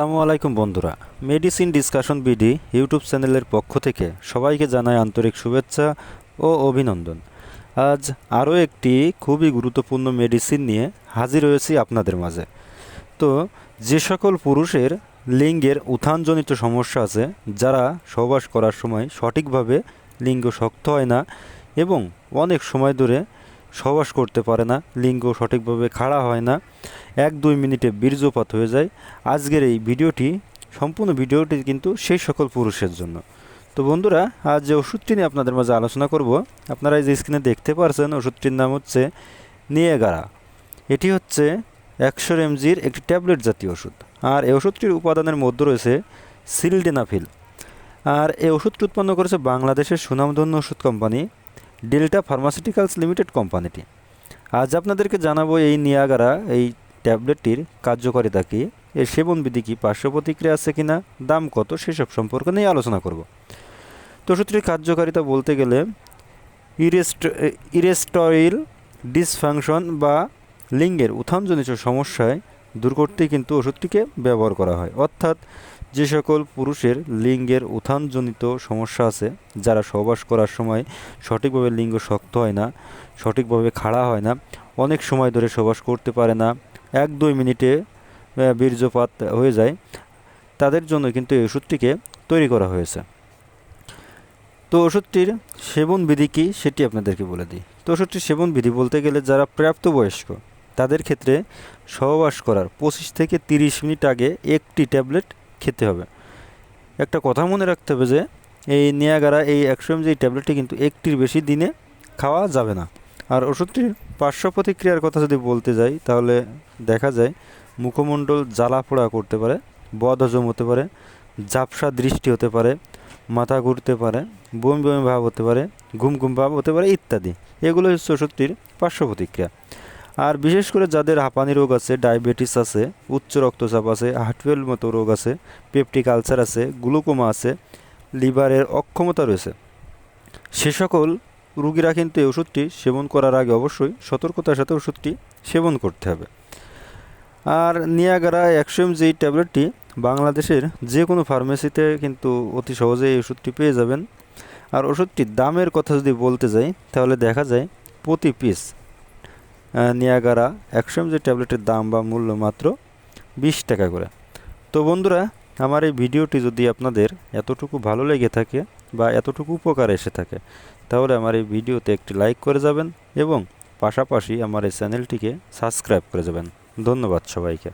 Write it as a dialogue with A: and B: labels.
A: আসসালামু আলাইকুম বন্ধুরা। মেডিসিন ডিসকাশন বিডি ইউটিউব চ্যানেলের পক্ষ থেকে সবাইকে জানাই আন্তরিক শুভেচ্ছা ও অভিনন্দন। আজ আরও একটি খুবই গুরুত্বপূর্ণ মেডিসিন নিয়ে হাজির হয়েছি আপনাদের মাঝে। তো যে সকল পুরুষের লিঙ্গের উত্থানজনিত সমস্যা আছে, যারা সহবাস করার সময় সঠিকভাবে লিঙ্গ শক্ত হয় না এবং অনেক সময় ধরে সহবাস করতে পারে না, লিঙ্গ সঠিকভাবে খাড়া হয় না, এক দুই মিনিটে বীর্যপাত হয়ে যায়। আজকের এই ভিডিওটি, সম্পূর্ণ ভিডিওটি কিন্তু সেই সকল পুরুষের জন্য। তো বন্ধুরা, আজ যে ওষুধটি নিয়ে আপনাদের মাঝে আলোচনা করব, আপনারা এই যে স্ক্রিনে দেখতে পারছেন, ওষুধটির নাম হচ্ছে নিয়েগারা। এটি হচ্ছে একশো এমজির একটি ট্যাবলেট জাতীয় ওষুধ। আর এই ওষুধটির উপাদানের মধ্যে রয়েছে সিলডেনাফিল। আর এই ওষুধটি উৎপন্ন করেছে বাংলাদেশের সুনামধন্য ওষুধ কোম্পানি ডেল্টা ফার্মাসিউটিক্যালস লিমিটেড কোম্পানিটি। আজ আপনাদেরকে জানাব এই নিয়াগারা, এই ট্যাবলেটটির কার্যকারিতা কী, এর সেবন বিধি কী, পার্শ্ব প্রতিক্রিয়া আছে কি না দাম কত, সেসব সম্পর্কে নিয়ে আলোচনা করব। তো ওষুধটির কার্যকারিতা বলতে গেলে, ইরেস্ট, ইরেস্টয়েল ডিসফাংশন বা লিঙ্গের উত্থানজনিত সমস্যায় দূর করতেই কিন্তু ওষুধটিকে ব্যবহার করা হয়। অর্থাৎ যে সকল পুরুষের লিঙ্গের উত্থানজনিত সমস্যা আছে, যারা সহবাস করার সময় সঠিকভাবে লিঙ্গ শক্ত হয় না, সঠিকভাবে খাড়া হয় না, অনেক সময় ধরে সহবাস করতে পারে না, এক দুই মিনিটে বীর্যপাত হয়ে যায়, তাদের জন্য কিন্তু এই ওষুধটিকে তৈরি করা হয়েছে। তো ওষুধটির সেবন বিধি কী সেটি আপনাদেরকে বলে দিই। তো ওষুধটির সেবন বিধি বলতে গেলে যারা প্রাপ্তবয়স্ক তাদের ক্ষেত্রে সহবাস করার পঁচিশ থেকে তিরিশ মিনিট আগে একটি ট্যাবলেট খেতে হবে। একটা কথা মনে রাখতে হবে যে, এই নিয়াগারা, এই একশো এম যে ট্যাবলেটটি কিন্তু একটির বেশি দিনে খাওয়া যাবে না। আর ওষুধটির পার্শ্ব প্রতিক্রিয়ার কথা যদি বলতে যাই, তাহলে দেখা যায় মুখমণ্ডল জ্বালা পোড়া করতে পারে বদ হজম হতে পারে, ঝাপসা দৃষ্টি হতে পারে, মাথা ঘুরতে পারে, বমি বমি ভাব হতে পারে ঘুম ঘুম ভাব হতে পারে ইত্যাদি। এগুলো হচ্ছে ওষুধটির পার্শ্ব প্রতিক্রিয়া। আর বিশেষ করে যাদের হাঁপানি রোগ আছে, ডায়াবেটিস আছে, উচ্চ রক্তচাপ আছে, হার্টফেল মতো রোগ আছে, পেপটিক আলসার আছে, গ্লুকোমা আছে, লিভারের অক্ষমতা রয়েছে। সে সকল রুগীরা কিন্তু এই ওষুধটি সেবন করার আগে অবশ্যই সতর্কতার সাথে ওষুধটি সেবন করতে হবে। আর নিয়াগারা একশো এম যেই ট্যাবলেটটি বাংলাদেশের যে কোনো ফার্মেসিতে কিন্তু অতি সহজেই এই ওষুধটি পেয়ে যাবেন। আর ওষুধটির দামের কথা যদি বলতে যাই, তাহলে দেখা যায় প্রতি পিস নিয়াগারা একশো এম যে ট্যাবলেটের দাম বা মূল্য মাত্র বিশ টাকা করে। তো বন্ধুরা, আমার এই ভিডিওটি যদি আপনাদের এতটুকু ভালো লেগে থাকে বা এতটুকু উপকার এসে থাকে, তাহলে আমার এই ভিডিওতে একটি লাইক করে যাবেন এবং পাশাপাশি আমার এই চ্যানেলটিকে সাবস্ক্রাইব করে যাবেন। ধন্যবাদ সবাইকে।